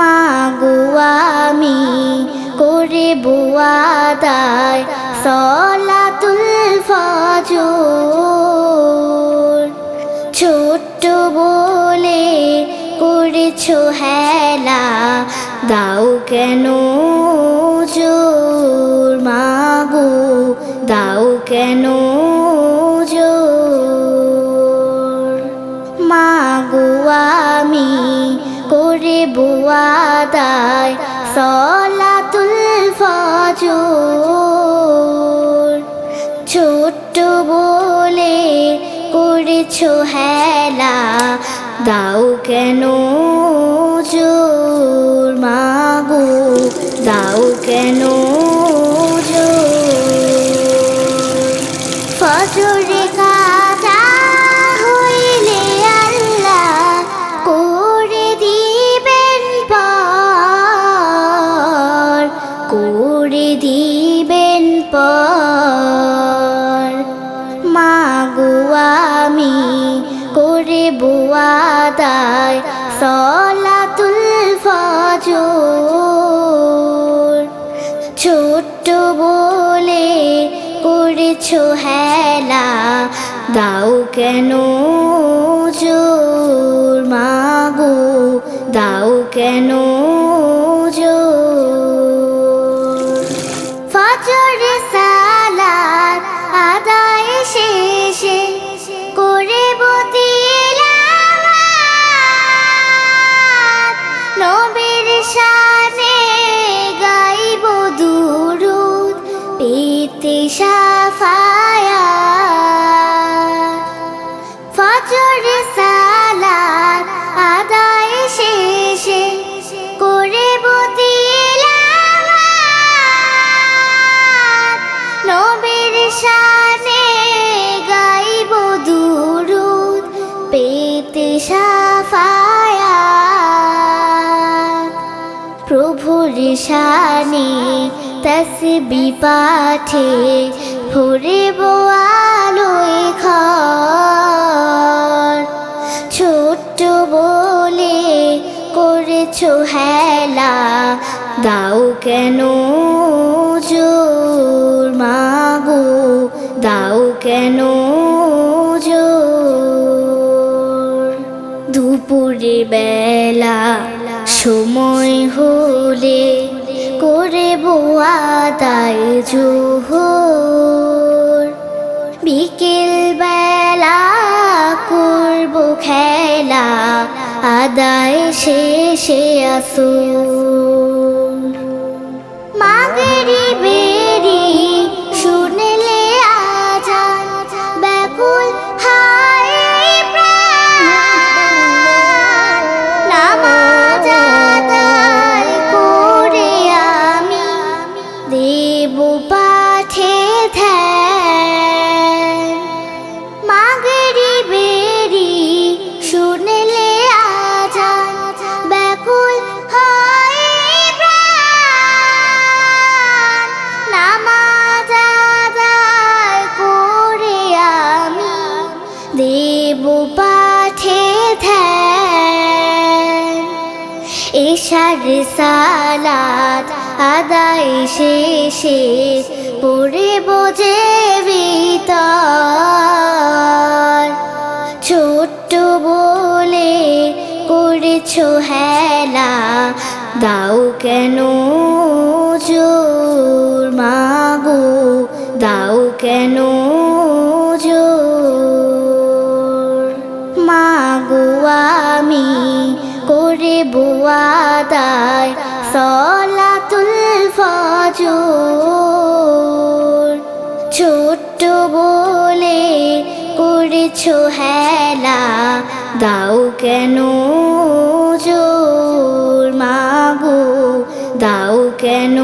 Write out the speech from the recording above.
মাগো আমি করে বুয়াদায় সলাতুল ফজর। ছোট্ট বলে করেছ হেলা, দাও কেন জোর মাগো, দাও কেন বুয়া দায় সলাতুল ফজর। ছোট্ট বলে করেছ হেলা, দাও কেন জোর? মাগো, দাও কেন জোর? ফজরে করে দিবেন পর। আমি করে বুয়া দায় সলাতুল ফজর। ছোট্ট বলে করেছ হেলা, দাও কেন জোর? মাগো, দাও কেন 你下 তসবি পাঠে ভরে ঘর। ছোট্ট বলে করেছ হেলা, দাও কেন জোর মাগো, দাও কেন জোর। দুপুরে বেলা সময় হলে দায় জোহর। বিকেল বেলা করব খেলা আদায় শেষে আসো এশার সালাত আদায় শেষে পড়ে বোঝে ভিতর। ছোট্ট বলে করেছ হেলা দাও কেন করে বুয়া দায় সলাতুল ফজর। ছোট্ট বলে করেছ হেলা, দাও কেন জোর মাগো, দাও কেন